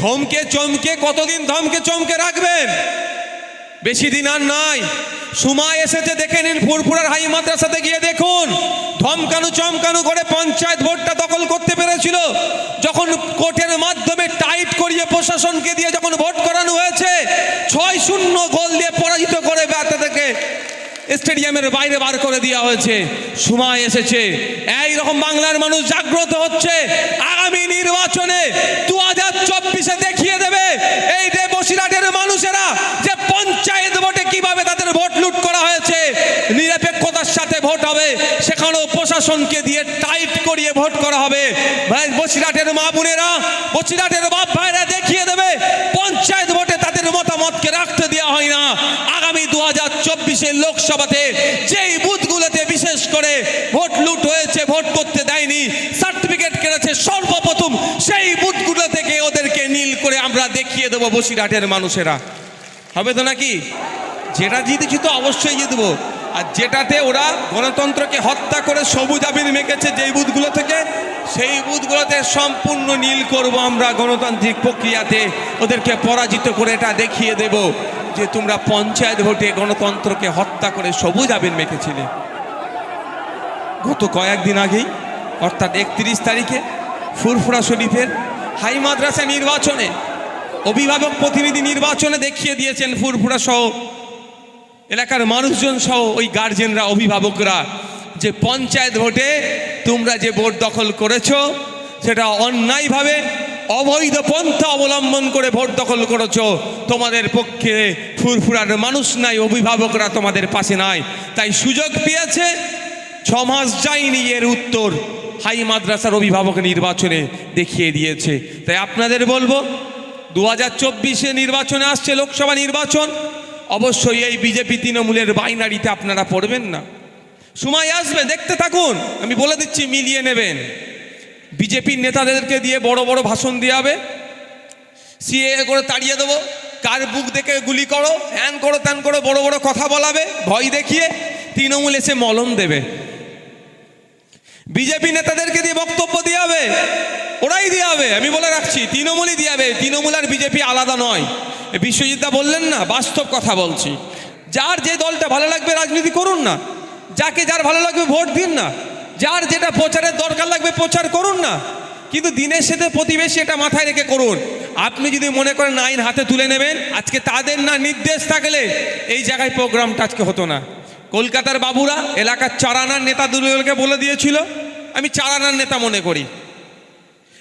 ধমকে চমকে, কতদিন ধমকে চমকে রাখবেন? বেশি দিন আর নাই। সময় এসেছে, দেখে নিন, ফুরফুরার হাই মাদ্রাসাতে গিয়ে দেখুন। ধমকানু, চমকানো করে পঞ্চায়েত ভোটটা দখল করতে পেরেছিল। যখন কোর্টের মাধ্যমে টাইট করিয়ে প্রশাসনকে দিয়ে যখন ভোট করানো হয়েছে, ছয় শূন্য গোল দিয়ে পরাজিত করে ব্যাতে থেকে স্টেডিয়ামের বাইরে বার করে দেওয়া হয়েছে। সময় এসেছে। এই রকম বাংলার মানুষ জাগ্রত হচ্ছে। আগামী নির্বাচনে দু হাজার চব্বিশে দেখিয়ে দেবে এই যে বসিরহাটের মানুষেরা যে পঞ্চায়েত ভোটে কীভাবে তাদের ভোট লুট করা হয়েছে। নিরপেক্ষতার সাথে ভোট হবে। সেখানেও প্রশাসনকে দিয়ে টাইট করিয়ে ভোট করা হবে। ভাই, বসিরহাটের মা বোনেরা, বসিরহাটের বাপ ভাইরা দেখিয়ে দেবে পঞ্চায়েত ভোটে তাদের মতামতকে রাখতে দেওয়া হয় না আগামী দু হাজার চব্বিশের লোকসভাতে যেই বুথগুলোতে বিশেষ করে ভোট লুট হয়েছে, ভোট করতে দেয়নি সার্টিফিকেট কেটেছে সর্বপ্রথম সেই বুথগুলো থেকে ওদেরকে নীল করে আমরা দেখিয়ে দেবো বসিরহাটের মানুষেরা। হবে তো নাকি? যেটা জিতেছি তো অবশ্যই জিতবো। আর যেটাতে ওরা গণতন্ত্রকে হত্যা করে সবুজ আবির মেখেছে যেই বুথগুলো থেকে, সেই বুথগুলোতে সম্পূর্ণ নীল করব আমরা গণতান্ত্রিক প্রক্রিয়াতে। ওদেরকে পরাজিত করে এটা দেখিয়ে দেব। যে তোমরা পঞ্চায়েত ভোটে গণতন্ত্রকে হত্যা করে সবুজ আবির মেখেছিলে। গত কয়েকদিন আগেই, অর্থাৎ একত্রিশ তারিখে ফুরফুরা শরীফের হাই মাদ্রাসা নির্বাচনে অভিভাবক প্রতিনিধি নির্বাচনে দেখিয়ে দিয়েছেন ফুরফুরা সহ এলাকার মানুষজন সহ ওই গার্জেনরা অভিভাবকরা যে পঞ্চায়েত ভোটে তোমরা যে ভোট দখল করেছ, সেটা অন্যায়ভাবে অবৈধ পন্থা অবলম্বন করে ভোট দখল করেছ। তোমাদের পক্ষে ফুরফুরার মানুষ নাই, অভিভাবকরা তোমাদের পাশে নাই। তাই সুযোগ পেয়েছে, ছ মাস যায়নি এর উত্তর। হাই মাদ্রাসার অভিভাবক নির্বাচনে দেখিয়ে দিয়েছে। তাই আপনাদের বলব দু হাজার চব্বিশে নির্বাচনে আসছে লোকসভা নির্বাচন। অবশ্যই এই বিজেপি তৃণমূলের বাইনারিতে আপনারা পড়বেন না। সময় আসবে, দেখতে থাকুন। আমি বলে দিচ্ছি, মিলিয়ে নেবেন। বিজেপির নেতাদেরকে দিয়ে বড় বড় ভাষণ দেওয়া হবে সিএ করে তাড়িয়ে দেবো, কার বুক দেখে গুলি করো হ্যান করো, ত্যান করো, বড় বড় কথা বলাবে, ভয় দেখিয়ে তৃণমূল এসে মলম দেবে। বিজেপি নেতাদেরকে দিয়ে বক্তব্য দিয়ে হবে ওরাই দিয়ে হবে আমি বলে রাখছি, তৃণমূলই দিয়ে হবে তৃণমূল আর বিজেপি আলাদা নয়। বিশ্বজিৎদা বললেন না, বাস্তব কথা বলছি। যার যে দলটা ভালো লাগবে রাজনীতি করুন না, যাকে যার ভালো লাগবে ভোট দিন না যার যেটা প্রচারের দরকার লাগবে প্রচার করুন না। কিন্তু দিনের সাথে প্রতিবেশী এটা মাথায় রেখে করুন। আপনি যদি মনে করেন আইন হাতে তুলে নেবেন, আজকে তাদের না নির্দেশ থাকলে এই জায়গায় প্রোগ্রামটা আজকে হতো না। কলকাতার বাবুরা এলাকার চারানার নেতা দুলকে বলে দিয়েছিল, আমি চারানার নেতা মনে করি।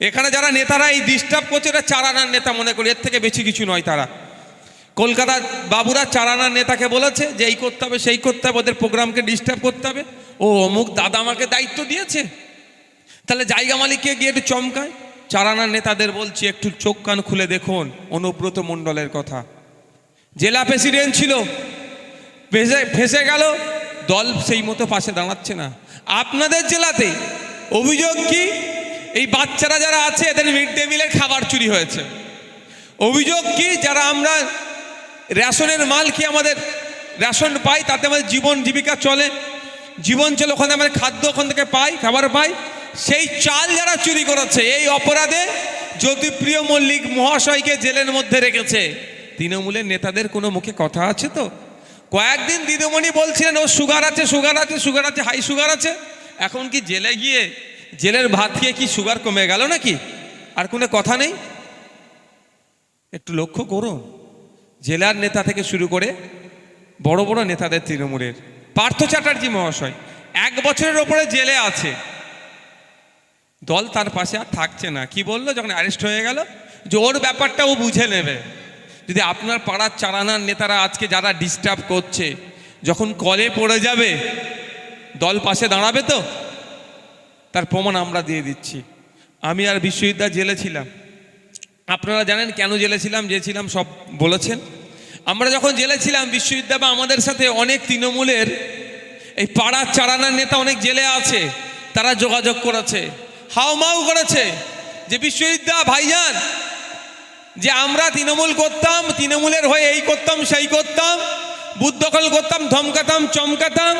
এখানে যারা নেতারা এই ডিস্টার্ব করছে এটা চারানার নেতা মনে করি। এর থেকে বেশি কিছু নয় তারা। কলকাতার বাবুরা চারানার নেতাকে বলেছে যে, এই করতে হবে, সেই করতে হবে, ওদের প্রোগ্রামকে ডিস্টার্ব করতে হবে। ও অমুক দাদা আমাকে দায়িত্ব দিয়েছে। তাহলে জায়গা মালিককে গিয়ে একটু চমকায়। চারানা নেতাদের বলছি, একটু চোখ কান খুলে দেখুন, অনুব্রত মণ্ডলের কথা। জেলা প্রেসিডেন্ট ছিল, ফেসে ফেসে গেল, দল সেই মতো পাশে দাঁড়াচ্ছে না। আপনাদের জেলাতে অভিযোগ কি? এই বাচ্চারা যারা আছে, এদের মিড ডে মিলের খাবার চুরি হয়েছে। অভিযোগ কি? যারা আমরা রেশনের মাল কি আমাদের রেশন পাই, তাতে আমাদের জীবন জীবিকা চলে। জীবন চলে, ওখানে আমাদের খাদ্য ওখান থেকে পাই, খাবার পাই। সেই চাল যারা চুরি করেছে, এই অপরাধে জ্যোতিপ্রিয় মল্লিক মহাশয়কে জেলের মধ্যে রেখেছে, তৃণমূলের নেতাদের কোনো মুখে কথা আছে তো? কয়েকদিন দিদিমণি বলছিলেন, ও সুগার আছে সুগার আছে সুগার আছে, হাই সুগার আছে। এখন কি জেলে গিয়ে জেলের ভাত খেয়ে কি সুগার কমে গেল নাকি? আর কোনো কথা নেই? একটু লক্ষ্য করুন, জেলার নেতা থেকে শুরু করে বড় বড় নেতাদের তৃণমূলের। পার্থ চ্যাটার্জি মহাশয় এক বছরের ওপরে জেলে আছে। দল তার পাশে আর থাকছে না। কি বলল? যখন অ্যারেস্ট হয়ে গেল, যে ওর ব্যাপারটা ও বুঝে নেবে। যদি আপনার পাড়ার চালানার নেতারা আজকে যারা ডিস্টার্ব করছে, যখন কলে পড়ে যাবে, দল পাশে দাঁড়াবে তো? তার প্রমাণ আমরা দিয়ে দিচ্ছি। আমি আর বিশ্ববিদ্যালয় জেলে ছিলাম। আপনারা জানেন কেন জেলে ছিলাম? যে ছিলাম সব বলেছেন। আমরা যখন জেলে ছিলাম বিশ্ববিদ্যালয় বা আমাদের সাথে অনেক তৃণমূলের এই পাড়ার চারানার নেতা অনেক জেলে আছে, তারা যোগাযোগ করেছে হাওমাও করেছে যে বিশ্ববিদ্যালয় ভাইজান, যে আমরা তৃণমূল করতাম, তৃণমূলের হয়ে এই করতাম, সেই করতাম বুথ দখল করতাম, ধমকাতাম, চমকাতাম,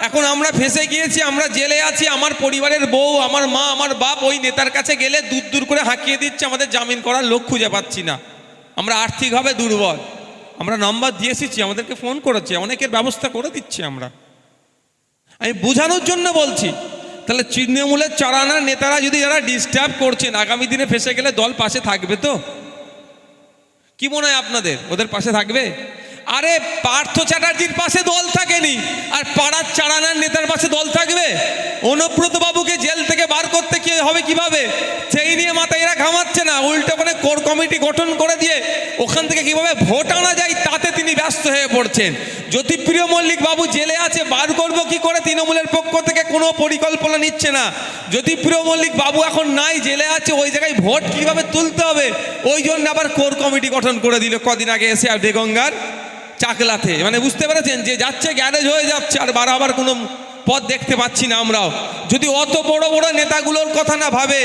এখন আমরা ফেঁসে গিয়েছি, আমরা জেলে আছি, আমার পরিবারের বউ, আমার মা, আমার বাপ ওই নেতার কাছে গেলে দূর দূর করে হাঁকিয়ে দিচ্ছে, আমাদের জামিন করার লোক খুঁজে পাচ্ছি না। আমরা আর্থিকভাবে দুর্বল। আমরা নাম্বার দিয়ে এসেছি, আমাদেরকে ফোন করেছে, অনেকের ব্যবস্থা করে দিচ্ছি আমরা। আমি বোঝানোর জন্য বলছি, তাহলে তৃণমূলের চড়ানার নেতারা যদি যারা ডিস্টার্ব করছেন, আগামী দিনে ফেসে গেলে দল পাশে থাকবে তো? কি মনে হয় আপনাদের? ওদের পাশে থাকবে? আরে পার্থ চ্যাটার্জির পাশে দল থাকেনি, আর পাড়ার চারানার নেতার পাশে দল থাকবে? অনুব্রত বাবুকে জেল থেকে বার করতে হবে কীভাবে? সেই নিয়ে মাথায় এরা ঘামাচ্ছে না। উল্টো করে কোর কমিটি গঠন করে দিয়ে ওখান থেকে কীভাবে ভোট আনা যায় তাতে তিনি ব্যস্ত হয়ে পড়ছেন। জ্যোতিপ্রিয় মল্লিক বাবু জেলে আছে, বার করব কি করে? তৃণমূলের পক্ষ থেকে কোনো পরিকল্পনা নিচ্ছে না। জ্যোতিপ্রিয় মল্লিক বাবু এখন নাই, জেলে আছে, ওই জায়গায় ভোট কীভাবে তুলতে হবে? ওই জন্য আবার কোর কমিটি গঠন করে দিল কদিন আগে এসে আর দেগঙ্গার চাকলাতে। মানে বুঝতে পেরেছেন? যে যাচ্ছে, গ্যারেজ হয়ে যাচ্ছে, আর বারবার কোনো পথ দেখতে পাচ্ছি না আমরাও। যদি অত বড় বড় নেতাগুলোর কথা না ভাবে,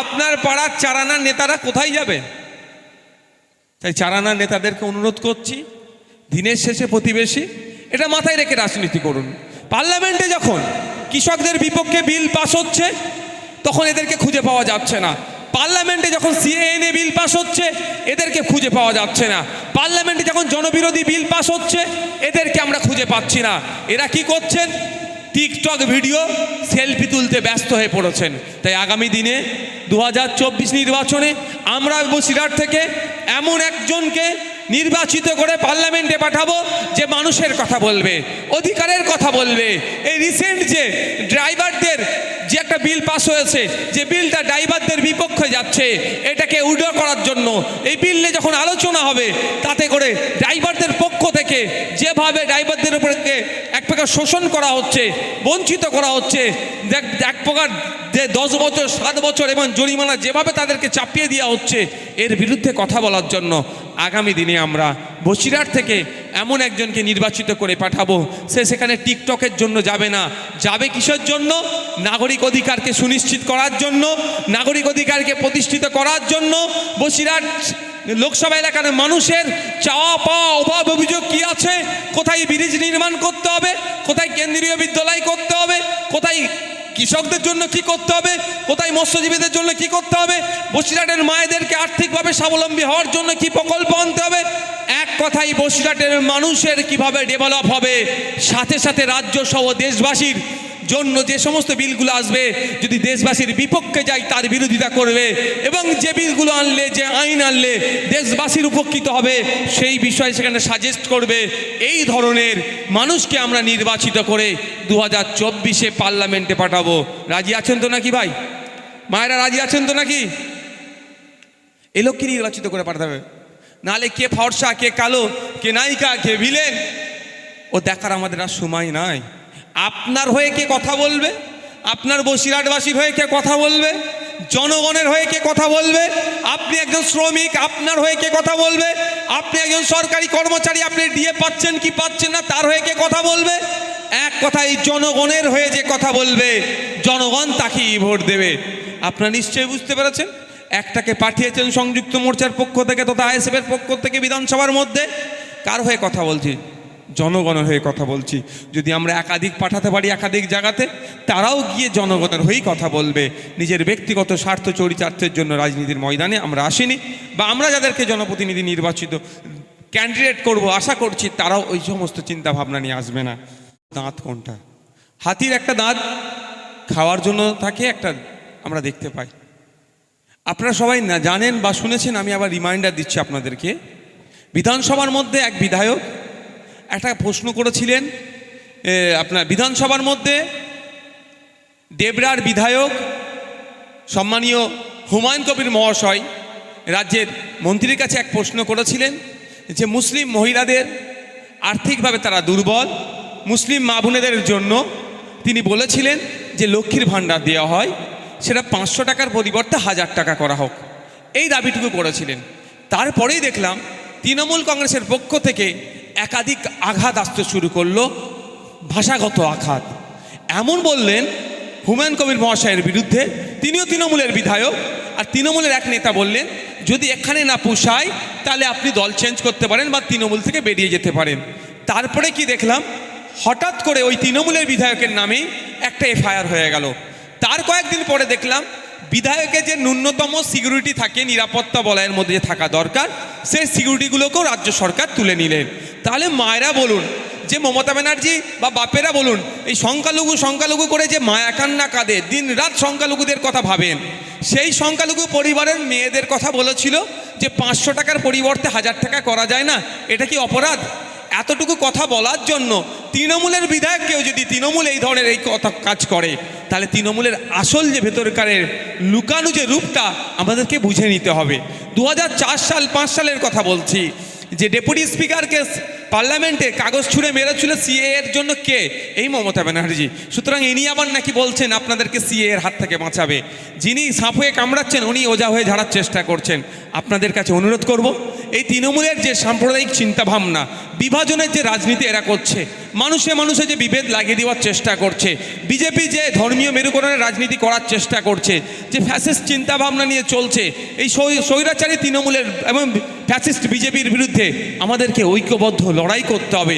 আপনার পাড়ার চারানার নেতারা কোথায় যাবে? তাই চারানার নেতাদেরকে অনুরোধ করছি, দিনের শেষে প্রতিবেশী, এটা মাথায় রেখে রাজনীতি করুন। পার্লামেন্টে যখন কৃষকদের বিপক্ষে বিল পাস হচ্ছে, তখন এদেরকে খুঁজে পাওয়া যাচ্ছে না। পার্লামেন্টে যখন সিএএনএ বিল পাস হচ্ছে, এদেরকে খুঁজে পাওয়া যাচ্ছে না। পার্লামেন্টে যখন জনবিরোধী বিল পাস হচ্ছে, এদেরকে আমরা খুঁজে পাচ্ছি না। এরা কি করছেন? টিকটক ভিডিও সেলফি তুলতে ব্যস্ত হয়ে পড়েছেন। তাই আগামী দিনে দু হাজার চব্বিশ নির্বাচনে আমরা বসিরহাট থেকে এমন একজনকে নির্বাচিত করে পার্লামেন্টে পাঠাবো যে মানুষের কথা বলবে, অধিকারের কথা বলবে। এই রিসেন্ট যে ড্রাইভারদের যে একটা বিল পাস হয়েছে, যে বিলটা ড্রাইভারদের বিপক্ষে যাচ্ছে, এটাকে উডো করার জন্য। এই বিলে যখন আলোচনা হবে, তাতে করে ড্রাইভারদের পক্ষ থেকে যেভাবে ড্রাইভারদের উপরে এক প্রকার শোষণ করা হচ্ছে, বঞ্চিত করা হচ্ছে এক প্রকার যে দশ বছর, সাত বছর এবং জরিমানা যেভাবে তাদেরকে চাপিয়ে দেওয়া হচ্ছে, এর বিরুদ্ধে কথা বলার জন্য আগামী দিনে আমরা বসিরহাট থেকে এমন একজনকে নির্বাচিত করে পাঠাবো। সে সেখানে টিকটকের জন্য যাবে না। যাবে কিসের জন্য? নাগরিক অধিকারকে সুনিশ্চিত করার জন্য, নাগরিক অধিকারকে প্রতিষ্ঠিত করার জন্য। বসিরহাট লোকসভা এলাকার মানুষের চাওয়া পাওয়া অভাব অভিযোগ কি আছে? কোথায় ব্রিজ নির্মাণ করতে হবে? কোথায় কেন্দ্রীয় বিদ্যালয় করতে হবে? কোথায় কৃষকদের জন্য কি করতে হবে? কোথায় মৎস্যজীবীদের জন্য কি করতে হবে? বসিরহাটের মায়েদেরকে আর্থিকভাবে স্বাবলম্বী হওয়ার জন্য কি প্রকল্প আনতে হবে? এক কথাই বসিরহাটের মানুষের কীভাবে ডেভেলপ হবে, সাথে সাথে রাজ্য সহ দেশবাসীর জন্য যে সমস্ত বিলগুলো আসবে, যদি দেশবাসীর বিপক্ষে যায় তার বিরোধিতা করবে, এবং যে বিলগুলো আনলে, যে আইন আনলে দেশবাসীর উপকৃত হবে, সেই বিষয়ে সেখানে সাজেস্ট করবে। এই ধরনের মানুষকে আমরা নির্বাচিত করে দু হাজার চব্বিশে পার্লামেন্টে পাঠাবো। রাজি আছেন তো নাকি ভাই? মায়েরা রাজি আছেন তো নাকি? এ লোককে নির্বাচিত করে পাঠাতে নাহলে কে ফর্সা, কে কালো, কে নায়িকা, কে ভিলেন? ও দেখার আমাদের আর সময় নাই। আপনার হয়ে কে কথা বলবে? আপনার বসিরহাটবাসীর হয়ে কে কথা বলবে? জনগণের হয়ে কে কথা বলবে? আপনি একজন শ্রমিক, আপনার হয়ে কে কথা বলবে? আপনি একজন সরকারি কর্মচারী, আপনি ডিএ পাচ্ছেন কি পাচ্ছেন না, তার হয়ে কে কথা বলবে? এক কথাই জনগণের হয়ে যে কথা বলবে, জনগণ তাকেই ভোট দেবে। আপনারা নিশ্চয়ই বুঝতে পেরেছেন? একটাকে পাঠিয়েছেন সংযুক্ত মোর্চার পক্ষ থেকে তথা আইএসএফ এর পক্ষ থেকে বিধানসভার মধ্যে। কার হয়ে কথা বলছি? জনগণের হয়ে কথা বলছি। যদি আমরা একাধিক পাঠাতে পারি একাধিক জায়গাতে, তারাও গিয়ে জনগণের হয়েই কথা বলবে। নিজের ব্যক্তিগত স্বার্থ চরিতার্থের জন্য রাজনীতির ময়দানে আমরা আসিনি বা আমরা যাদেরকে জনপ্রতিনিধি নির্বাচিত ক্যান্ডিডেট করব আশা করছি তারাও ওই সমস্ত চিন্তা ভাবনা নিয়ে আসবে না। দাঁত কোনটা? হাতির একটা দাঁত, খাওয়ার জন্য থাকে একটা, আমরা দেখতে পাই। আপনারা সবাই না জানেন বা শুনেছেন, আমি আবার রিমাইন্ডার দিচ্ছি আপনাদেরকে। বিধানসভার মধ্যে এক বিধায়ক একটা প্রশ্ন করেছিলেন আপনার বিধানসভার মধ্যে দেবরার বিধায়ক সম্মানীয় হুমায়ুন কবির মহাশয় রাজ্যের মন্ত্রীর কাছে এক প্রশ্ন করেছিলেন যে মুসলিম মহিলাদের আর্থিকভাবে তারা দুর্বল, মুসলিম মা বোনেদের জন্য তিনি বলেছিলেন যে লক্ষ্মীর ভাণ্ডার দেওয়া হয়। সেটা পাঁচশো টাকার পরিবর্তে হাজার টাকা করা হোক। এই দাবিটুকু করেছিলেন। তারপরেই দেখলাম তৃণমূল কংগ্রেসের পক্ষ থেকে একাধিক আঘাত আসতে শুরু করল, ভাষাগত আঘাত। এমন বললেন হুমায়ুন কবির মহাশয়ের বিরুদ্ধে, তিনিও তৃণমূলের বিধায়ক, আর তৃণমূলের এক নেতা বললেন, যদি এখানে না পোষায়, তাহলে আপনি দল চেঞ্জ করতে পারেন বা তৃণমূল থেকে বেরিয়ে যেতে পারেন। তারপরে কি দেখলাম, হঠাৎ করে ওই তৃণমূলের বিধায়কের নামেই একটা এফআইআর হয়ে গেল। তার কয়েকদিন পরে দেখলাম বিধায়কের যে ন্যূনতম সিকিউরিটি থাকে, নিরাপত্তা বলয়ের মধ্যে থাকা দরকার, সেই সিকিউরিটিগুলোকেও রাজ্য সরকার তুলে নিলেন। তাহলে মায়েরা বলুন, যে মমতা ব্যানার্জি বা বাপেরা বলুন, এই সংখ্যালঘু সংখ্যালঘু করে যে মায়া কান্না কাঁদে দিন রাত সংখ্যালঘুদের কথা ভাবেন। সেই সংখ্যালঘু পরিবারের মেয়েদের কথা বলেছিল যে, পাঁচশো টাকার পরিবর্তে হাজার টাকা করা যায় না, এটা কি অপরাধ? এতটুকু কথা বলার জন্য তৃণমূলের বিধায়ককেও যদি তৃণমূল এই ধরনের এই কথা কাজ করে, তাহলে তৃণমূলের আসল যে ভেতরকারের লুকানো যে রূপটা আমাদেরকে বুঝে নিতে হবে। দু হাজার চার সাল, পাঁচ সালের কথা বলছি, যে ডেপুটি স্পিকারকে পার্লামেন্টে কাগজ ছুঁড়ে মেরেছিল সিএ এর জন্য কে? এই মমতা ব্যানার্জি। সুতরাং ইনি আবার নাকি বলছেন আপনাদেরকে সিএ এর হাত থেকে বাঁচাবে। যিনি সাপ হয়ে কামড়াচ্ছেন, উনি ওজা হয়ে ঝাড়ার চেষ্টা করছেন। আপনাদের কাছে অনুরোধ করব, এই তৃণমূলের যে সাম্প্রদায়িক চিন্তাভাবনা, বিভাজনের যে রাজনীতি এরা করছে মানুষে মানুষে যে বিভেদ লাগিয়ে দেওয়ার চেষ্টা করছে, বিজেপি যে ধর্মীয় মেরুকরণের রাজনীতি করার চেষ্টা করছে, যে ফ্যাসিস্ট চিন্তাভাবনা নিয়ে চলছে, এই স্বৈরাচারী তৃণমূলের এবং ফ্যাসিস্ট বিজেপির বিরুদ্ধে আমাদেরকে ঐক্যবদ্ধ লড়াই করতে হবে।